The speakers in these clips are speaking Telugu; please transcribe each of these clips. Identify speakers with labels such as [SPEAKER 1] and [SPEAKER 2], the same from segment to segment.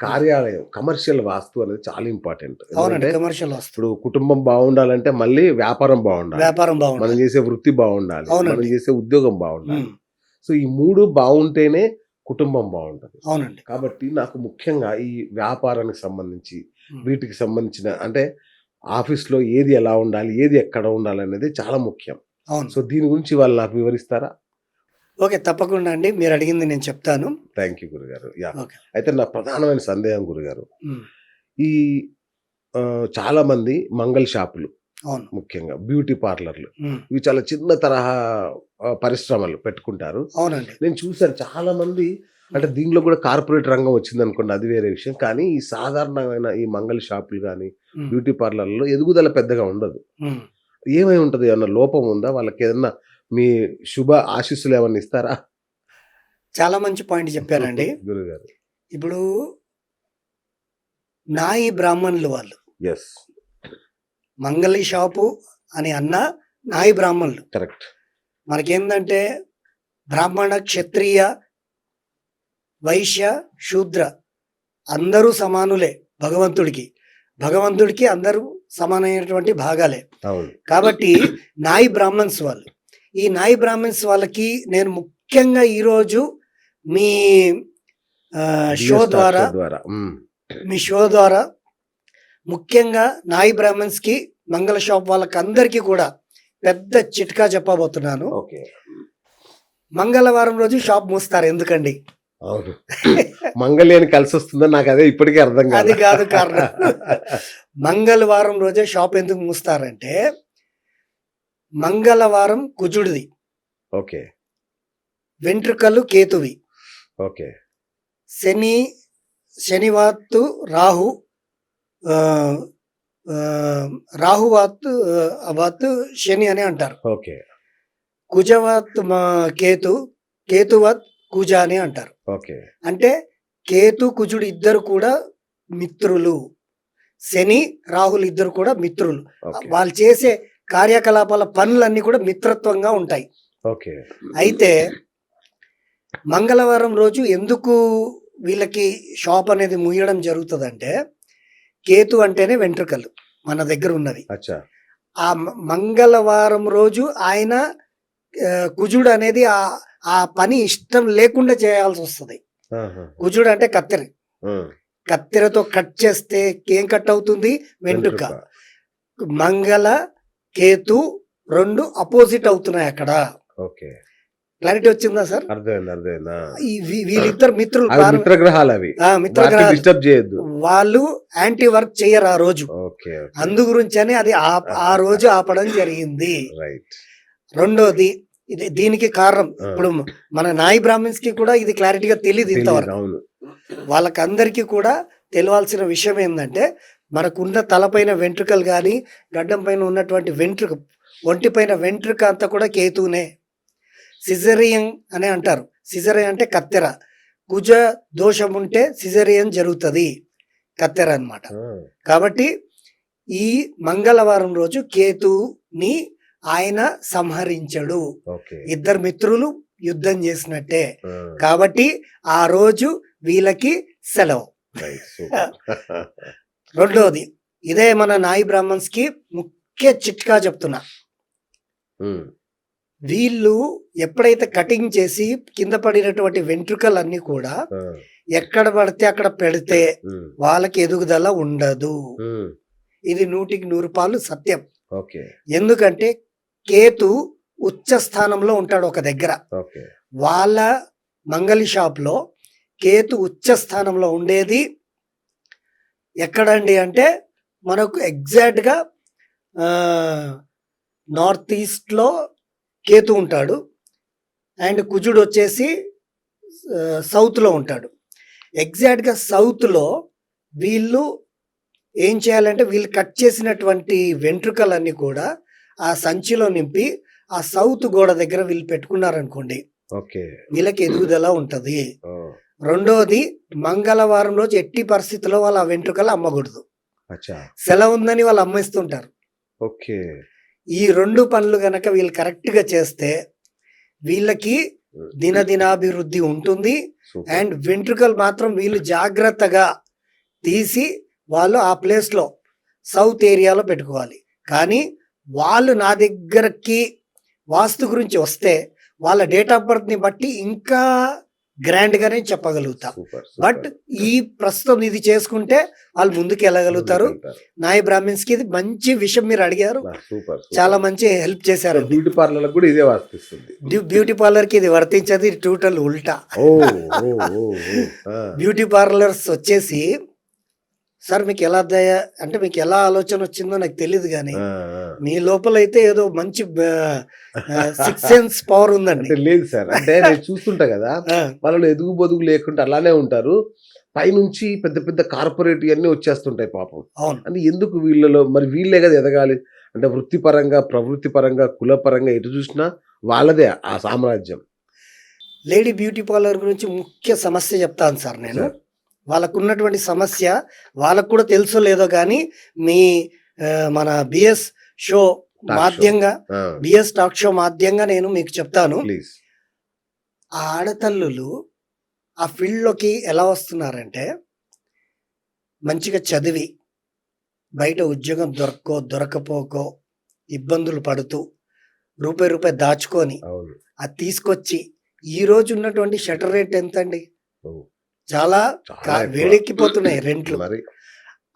[SPEAKER 1] కార్యాలయం కమర్షియల్ వాస్తు అనేది చాలా ఇంపార్టెంట్.
[SPEAKER 2] అవునండి కమర్షియల్ వస్తు.
[SPEAKER 1] ఇప్పుడు కుటుంబం బాగుండాలంటే మళ్ళీ వ్యాపారం బాగుండాలి.
[SPEAKER 2] వ్యాపారం
[SPEAKER 1] మనం
[SPEAKER 2] బాగుంటుంది
[SPEAKER 1] చేసే వృత్తి బాగుండాలి. మనం చేసే ఉద్యోగం బాగుండాలి. సో ఈ మూడు బాగుంటేనే కుటుంబం బాగుంటది.
[SPEAKER 2] అవునండి.
[SPEAKER 1] కాబట్టి నాకు ముఖ్యంగా ఈ వ్యాపారానికి సంబంధించి వీటికి సంబంధించిన అంటే ఆఫీస్లో ఏది ఎలా ఉండాలి ఏది ఎక్కడ ఉండాలి అనేది చాలా ముఖ్యం.
[SPEAKER 2] అవును.
[SPEAKER 1] సో దీని గురించి వాళ్ళు నాకు వివరిస్తారా?
[SPEAKER 2] ఓకే తప్పకుండా అండి. మీరు అడిగింది నేను చెప్తాను.
[SPEAKER 1] థ్యాంక్ యూ గురుగారు. యా అయితే నా ప్రధానమైన సందేహం గురుగారు. ఈ చాలా మంది మంగళ షాపులు
[SPEAKER 2] అవును.
[SPEAKER 1] ముఖ్యంగా బ్యూటీ పార్లర్లు ఇవి చాలా చిన్న తరహా పరిశ్రమలు పెట్టుకుంటారు.
[SPEAKER 2] అవునండి.
[SPEAKER 1] నేను చూశాను చాలా మంది అంటే దీనిలో కూడా కార్పొరేట్ రంగం వచ్చింది అనుకోండి అది వేరే విషయం. కానీ ఈ సాధారణమైన ఈ మంగళ షాపులు కానీ బ్యూటీ పార్లర్లలో ఎదుగుదల పెద్దగా ఉండదు. ఏమై ఉంటది? ఏమన్నా లోపం ఉందా? వాళ్ళకి ఏదన్నా మీ శుభ ఆశీస్సులు ఏమన్నా ఇస్తారా?
[SPEAKER 2] చాలా మంచి పాయింట్ చెప్పారండి.
[SPEAKER 1] గురుగారు.
[SPEAKER 2] ఇప్పుడు నాయి బ్రాహ్మణులు వాళ్ళు.
[SPEAKER 1] ఎస్
[SPEAKER 2] మంగళి షాపు అని అన్న నాయి బ్రాహ్మణులు.
[SPEAKER 1] కరెక్ట్
[SPEAKER 2] మనకేందంటే బ్రాహ్మణ క్షత్రియ వైశ్య శూద్ర అందరూ సమానులే భగవంతుడికి. భగవంతుడికి అందరూ సమానమైనటువంటి భాగాలే. కాబట్టి నాయి బ్రాహ్మణ్స్ వాళ్ళు. ఈ నాయి బ్రాహ్మణ్స్ వాళ్ళకి నేను ముఖ్యంగా ఈరోజు మీ షో ద్వారా. మీ షో ద్వారా ముఖ్యంగా నాయి బ్రాహ్మణ్స్కి మంగళ షాప్ వాళ్ళకి అందరికీ కూడా పెద్ద చిట్కా చెప్పబోతున్నాను. మంగళవారం రోజు షాప్ మూస్తారు ఎందుకండి?
[SPEAKER 1] అవును. మంగళ్యాన్ని కలిసి వస్తుందని నాకు అదే ఇప్పటికే అర్థం
[SPEAKER 2] అది
[SPEAKER 1] కాదు
[SPEAKER 2] కాదు కారణం. మంగళవారం రోజే షాప్ ఎందుకు మూస్తారంటే మంగళవారం కుజుడిది.
[SPEAKER 1] ఓకే.
[SPEAKER 2] వెంట్రుకలు కేతువి.
[SPEAKER 1] ఓకే.
[SPEAKER 2] శని శనివాత్తు రాహు రాహువాత్తు వాత్తు శని అని అంటారు.
[SPEAKER 1] ఓకే.
[SPEAKER 2] కుజవత్ మా కేతు కేతువత్ కుజ అని అంటారు.
[SPEAKER 1] ఓకే.
[SPEAKER 2] అంటే కేతు కుజుడు ఇద్దరు కూడా మిత్రులు. శని రాహుల్ ఇద్దరు కూడా మిత్రులు. వాళ్ళు చేసే కార్యకలాపాల పనులన్నీ కూడా మిత్రత్వంగా ఉంటాయి.
[SPEAKER 1] ఓకే.
[SPEAKER 2] అయితే మంగళవారం రోజు ఎందుకు వీళ్ళకి షాప్ అనేది ముయ్యడం జరుగుతుందంటే కేతు అంటేనే వెంట్రుకలు మన దగ్గర ఉన్నది ఆ మంగళవారం రోజు ఆయన కుజుడు అనేది ఆ ఆ పని ఇష్టం లేకుండా చేయాల్సి వస్తుంది. కుజుడు అంటే కత్తెర. కత్తెరతో కట్ చేస్తే ఏం కట్ అవుతుంది? వెంట్రుక. మంగళ కేతు రెండు అపోజిట్ అవుతున్నాయి అక్కడ.
[SPEAKER 1] ఓకే.
[SPEAKER 2] క్లారిటీ వచ్చిందా సార్?
[SPEAKER 1] అర్థమైంది అర్థమైందా.
[SPEAKER 2] వీళ్ళిద్దరు మిత్రులు
[SPEAKER 1] మిత్రగ్రహాలు అవి.
[SPEAKER 2] మిత్రగ్రహాలు.
[SPEAKER 1] డిస్టర్బ్ చేయొద్దు.
[SPEAKER 2] వాళ్ళు యాంటీ వర్క్ చేయరు ఆ రోజు.
[SPEAKER 1] ఓకే
[SPEAKER 2] అందు గురించని అది ఆ- రోజు ఆపడం జరిగింది.
[SPEAKER 1] రైట్.
[SPEAKER 2] రెండోది ఇది దీనికి కారణం. ఇప్పుడు మన నాయి బ్రాహ్మిన్స్కి కూడా ఇది క్లారిటీగా తెలియదు ఇంతవరకు. వాళ్ళకందరికీ కూడా తెలియాల్సిన విషయం ఏంటంటే మనకున్న తలపైన వెంట్రుకలు కానీ గడ్డం పైన ఉన్నటువంటి వెంట్రుక ఒంటిపైన వెంట్రుక అంతా కూడా కేతువునే. సిజరియన్ అని అంటారు. సిజరియన్ అంటే కత్తెర. కుజ దోషం ఉంటే సిజరియన్ జరుగుతుంది. కత్తెర అన్నమాట.
[SPEAKER 1] ఆ,
[SPEAKER 2] కాబట్టి ఈ మంగళవారం రోజు కేతుని ఆయన సంహరించడు. ఇద్దరు మిత్రులు యుద్ధం చేసినట్టే. కాబట్టి ఆ రోజు వీళ్ళకి సెలవు. రెండోది ఇదే మన నాయి బ్రాహ్మణ్స్కి ముఖ్య చిట్కా చెప్తున్నా. వీళ్ళు ఎప్పుడైతే కటింగ్ చేసి కింద పడినటువంటి వెంట్రుకలన్నీ కూడా
[SPEAKER 1] ఆ,
[SPEAKER 2] ఎక్కడ పడితే అక్కడ పెడితే వాళ్ళకి ఎదుగుదల ఉండదు. ఇది నూటికి నూరు పాలు సత్యం. ఎందుకంటే కేతు ఉచ్చ స్థానంలో ఉంటాడు ఒక దగ్గర. వాళ్ళ మంగళి షాప్లో కేతు ఉచ్చ స్థానంలో ఉండేది ఎక్కడండి అంటే మనకు ఎగ్జాక్ట్గా నార్త్ ఈస్ట్లో కేతు ఉంటాడు. అండ్ కుజుడు వచ్చేసి సౌత్లో ఉంటాడు. ఎగ్జాక్ట్గా సౌత్లో వీళ్ళు ఏం చేయాలంటే వీళ్ళు కట్ చేసినటువంటి వెంట్రుకలన్నీ కూడా ఆ సంచిలో నింపి ఆ సౌత్ గోడ దగ్గర వీళ్ళు పెట్టుకున్నారనుకోండి.
[SPEAKER 1] ఓకే.
[SPEAKER 2] వీళ్ళకి ఎదుగుదల ఉంటది. రెండోది మంగళవారం రోజు ఎట్టి పరిస్థితుల్లో వాళ్ళ ఆ వెంట్రుకలు అమ్మకూడదు. సెలవు ఉందని వాళ్ళు అమ్మేస్తుంటారు.
[SPEAKER 1] ఓకే.
[SPEAKER 2] ఈ రెండు పనులు గనక వీళ్ళు కరెక్ట్గా చేస్తే వీళ్ళకి దినదినాభివృద్ధి ఉంటుంది. అండ్ వెంట్రుకలు మాత్రం వీళ్ళు జాగ్రత్తగా తీసి వాళ్ళు ఆ ప్లేస్లో సౌత్ ఏరియాలో పెట్టుకోవాలి. కానీ వాళ్ళు నా దగ్గరకి వాస్తు గురించి వస్తే వాళ్ళ డేట్ ఆఫ్ బర్త్ని బట్టి ఇంకా గ్రాండ్గానే చెప్పగలుగుతా.
[SPEAKER 1] సూపర్
[SPEAKER 2] బట్ ఈ ప్రస్తుతం ఇది చేసుకుంటే వాళ్ళు ముందుకు వెళ్ళగలుగుతారు నాయ బ్రాహ్మిన్స్కి ఇది మంచి విషయం మీరు అడిగారు. చాలా మంచి హెల్ప్ చేశారు.
[SPEAKER 1] బ్యూటీ పార్లర్ కూడా ఇదే వాస్తిస్తుంది
[SPEAKER 2] బ్యూ- బ్యూటీ పార్లర్కి ఇది వర్తించేది టోటల్ ఉల్టా. బ్యూటీ పార్లర్స్ వచ్చేసి సార్ మీకు ఎలా దయ అంటే మీకు ఎలా ఆలోచన వచ్చిందో నాకు తెలియదు కానీ మీ లోపల అయితే ఏదో మంచి సిక్స్ సెన్స్ పవర్ ఉందండి.
[SPEAKER 1] లేదు సార్. అంటే నేను చూస్తుంటా కదా వాళ్ళు ఎదుగు బొదుగు లేకుండా అలానే ఉంటారు. పైనుంచి పెద్ద పెద్ద కార్పొరేట్ ఇవన్నీ వచ్చేస్తుంటాయి పాపం.
[SPEAKER 2] అవును.
[SPEAKER 1] అంటే ఎందుకు వీళ్ళలో మరి వీళ్ళే కదా ఎదగాలి? అంటే వృత్తిపరంగా ప్రవృత్తి పరంగా కులపరంగా ఎటు చూసినా వాళ్ళదే ఆ సామ్రాజ్యం.
[SPEAKER 2] లేడీ బ్యూటీ పార్లర్ గురించి ముఖ్య సమస్య చెప్తాను సార్ నేను. వాళ్ళకు ఉన్నటువంటి సమస్య వాళ్ళకు కూడా తెలుసో లేదో కానీ మీ మన బిఎస్ షో. మాధ్యంగా బిఎస్ టాక్ షో మాధ్యంగా నేను మీకు చెప్తాను. ఆ ఆడతల్లులు ఆ ఫీల్డ్లోకి ఎలా వస్తున్నారంటే మంచిగా చదివి బయట ఉద్యోగం దొరక్కో దొరకపోకో ఇబ్బందులు పడుతూ రూపాయి రూపాయి దాచుకొని అది తీసుకొచ్చి ఈ రోజు ఉన్నటువంటి షటర్ రేట్ ఎంత అండి చాలా. వేడెక్కిపోతున్నాయి రెంట్లు.
[SPEAKER 1] మరి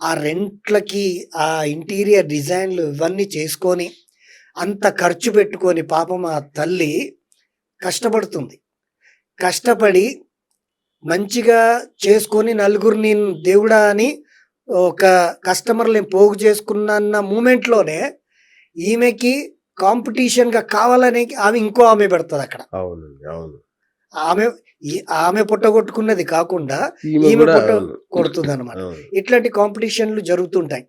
[SPEAKER 2] ఆ రెంట్లకి ఆ ఇంటీరియర్ డిజైన్లు ఇవన్నీ చేసుకొని అంత ఖర్చు పెట్టుకొని పాపం ఆ తల్లి కష్టపడుతుంది. కష్టపడి మంచిగా చేసుకొని నలుగురిని దేవుడా అని ఒక కస్టమర్ని పోగు చేసుకున్న మూమెంట్లోనే ఈమెకి కాంపిటీషన్గా కావాలని ఆమె ఇంకో ఆమె పెడుతుంది అక్కడ
[SPEAKER 1] అవును అవును.
[SPEAKER 2] ఆమె ఈ- ఆమె పుట్టగొట్టుకున్నది కాకుండా
[SPEAKER 1] ఈమె
[SPEAKER 2] పుట్ట. కొడుతుంది అనమాట. ఇట్లాంటి కాంపిటీషన్లు జరుగుతుంటాయి.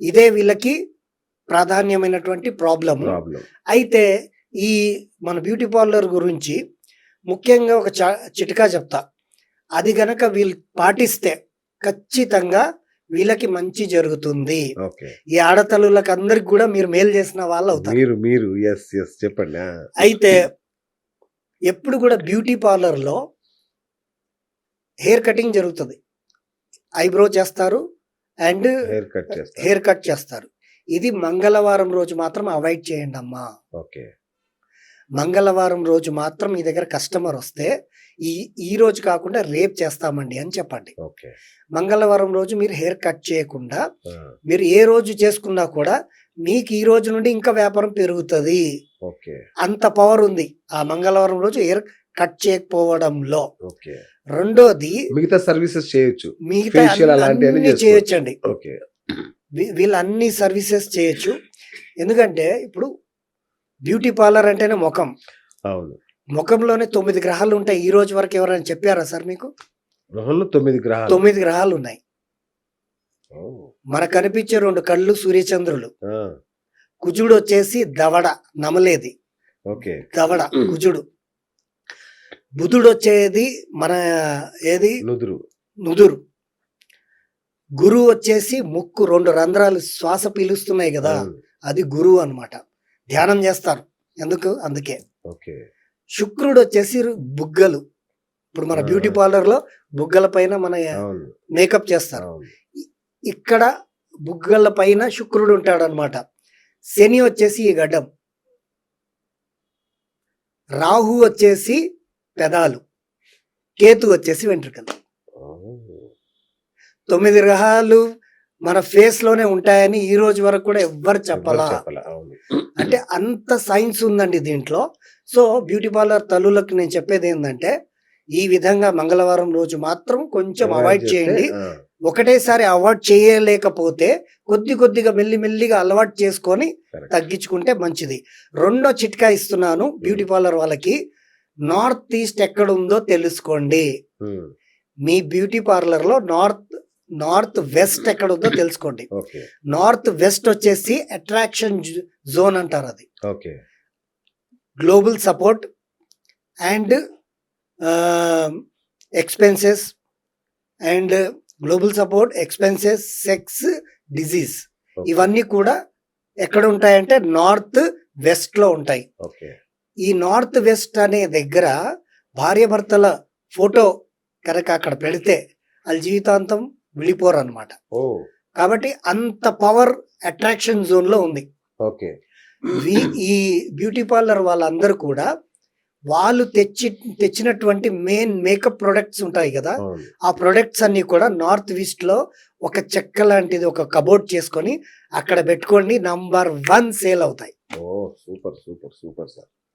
[SPEAKER 2] ఇదే వీళ్ళకి ప్రాధాన్యమైనటువంటి
[SPEAKER 1] ప్రాబ్లం
[SPEAKER 2] అయితే ఈ మన బ్యూటీ పార్లర్ గురించి ముఖ్యంగా ఒక చిట్కా చెప్తా. అది గనక వీళ్ళు పాటిస్తే ఖచ్చితంగా వీళ్ళకి మంచి జరుగుతుంది.
[SPEAKER 1] ఓకే.
[SPEAKER 2] ఈ ఆడతల్లులకు అందరికి కూడా మీరు మేలు చేసిన వాళ్ళు అవుతారు
[SPEAKER 1] మీరు మీరు ఎస్ ఎస్ చెప్పండి.
[SPEAKER 2] అయితే ఎప్పుడు కూడా బ్యూటీ పార్లర్లో హెయిర్ కటింగ్ జరుగుతుంది. ఐబ్రో చేస్తారు అండ్
[SPEAKER 1] హెయిర్ కట్ చేస్తారు.
[SPEAKER 2] హెయిర్ కట్ చేస్తారు. ఇది మంగళవారం రోజు మాత్రం అవాయిడ్ చేయండి అమ్మా
[SPEAKER 1] ఓకే.
[SPEAKER 2] మంగళవారం రోజు మాత్రం మీ దగ్గర కస్టమర్ వస్తే ఈ ఈ రోజు కాకుండా రేపు చేస్తామండి అని చెప్పండి. మంగళవారం రోజు మీరు హెయిర్ కట్ చేయకుండా మీరు ఏ రోజు చేసుకున్నా కూడా మీకు ఈ రోజు నుండి ఇంకా వ్యాపారం పెరుగుతుంది. అంత పవర్ ఉంది ఆ మంగళవారం రోజు హెయిర్ కట్ చేయకపోవడంలో.
[SPEAKER 1] ఓకే.
[SPEAKER 2] రెండోది
[SPEAKER 1] మిగతా సర్వీసెస్ చేయొచ్చు.
[SPEAKER 2] మిగతా
[SPEAKER 1] Facial అలాంటివన్నీ
[SPEAKER 2] అన్ని
[SPEAKER 1] చేసుకోవచ్చు.
[SPEAKER 2] చేయొచ్చండి.
[SPEAKER 1] ఓకే.
[SPEAKER 2] వీ- వీళ్ళు అన్ని సర్వీసెస్ చేయొచ్చు. ఎందుకంటే ఇప్పుడు బ్యూటీ పార్లర్ అంటేనే ముఖం.
[SPEAKER 1] అవును.
[SPEAKER 2] ముఖంలోనే తొమ్మిది గ్రహాలు ఉంటాయి. ఈ రోజు వరకు ఎవరైనా చెప్పారా సార్ మీకు?
[SPEAKER 1] గ్రహంలో తొమ్మిది గ్రహాలు.
[SPEAKER 2] తొమ్మిది గ్రహాలు ఉన్నాయి.
[SPEAKER 1] ఓ,
[SPEAKER 2] మనకు కనిపించే రెండు కళ్ళు సూర్యచంద్రులు. కుజుడు వచ్చేసి దవడ నమలేది.
[SPEAKER 1] ఓకే.
[SPEAKER 2] దవడ కుజుడు. బుధుడు వచ్చేది మన ఏది?
[SPEAKER 1] నుదురు.
[SPEAKER 2] నుదురు. గురువు వచ్చేసి ముక్కు రెండు రంధ్రాలు శ్వాస పీలుస్తున్నాయి కదా. అది గురువు అన్నమాట. ధ్యానం చేస్తారు. ఎందుకు? అందుకే.
[SPEAKER 1] ఓకే.
[SPEAKER 2] శుక్రుడు వచ్చేసి బుగ్గలు. ఇప్పుడు మన. బ్యూటీ పార్లర్లో బుగ్గల పైన మన మేకప్ చేస్తారు. ఇక్కడ బుగ్గల పైన శుక్రుడు ఉంటాడు అనమాట శని వచ్చేసి ఈ గడ్డం. రాహు వచ్చేసి పెదాలు. కేతు వచ్చేసి వెంట్రుకలు. తొమ్మిది గ్రహాలు మన ఫేస్లోనే ఉంటాయని ఈ రోజు వరకు కూడా ఎవ్వరు చెప్పాలా. అంటే అంత సైన్స్ ఉందండి దీంట్లో. సో బ్యూటీ పార్లర్ తల్లులకు నేను చెప్పేది ఏంటంటే ఈ విధంగా మంగళవారం రోజు మాత్రం కొంచెం అవాయిడ్ చేయండి. ఒకటేసారి అవాయిడ్ చేయలేకపోతే కొద్ది కొద్దిగా మెల్లి మెల్లిగా అలవాటు చేసుకొని. తగ్గించుకుంటే మంచిది. రెండో చిట్కా ఇస్తున్నాను బ్యూటీ పార్లర్ వాళ్ళకి. నార్త్ ఈస్ట్ ఎక్కడ ఉందో తెలుసుకోండి.
[SPEAKER 1] ఉమ్,
[SPEAKER 2] మీ బ్యూటీ పార్లర్లో నార్త్ నార్త్ వెస్ట్ ఎక్కడ ఉందో తెలుసుకోండి నార్త్ వెస్ట్ వచ్చేసి అట్రాక్షన్ జోన్ అంటారు అది.
[SPEAKER 1] Okay
[SPEAKER 2] global support and expenses and global support expenses sex disease ఇవన్నీ కూడా ఎక్కడ ఉంటాయంటే నార్త్ వెస్ట్లో ఉంటాయి. ఈ నార్త్ వెస్ట్ అనే దగ్గర భార్యాభర్తల ఫోటో కనుక అక్కడ పెడితే వాళ్ళ జీవితాంతం విడిపోరు అనమాట కాబట్టి అంత పవర్ అట్రాక్షన్ జోన్లో ఉంది.
[SPEAKER 1] ఓకే
[SPEAKER 2] ఈ బ్యూటీ పార్లర్ వాళ్ళందరూ కూడా వాళ్ళు తెచ్చి తెచ్చినటువంటి మెయిన్ మేకప్ ప్రొడక్ట్స్ ఉంటాయి కదా ఆ ప్రొడక్ట్స్ అన్ని కూడా నార్త్ ఈస్ట్లో ఒక చెక్క లాంటిది ఒక కబోర్డ్ చేసుకొని అక్కడ పెట్టుకోండి నంబర్ వన్ సేల్ అవుతాయి.
[SPEAKER 1] ఓ సూపర్ సూపర్ సూపర్ సార్.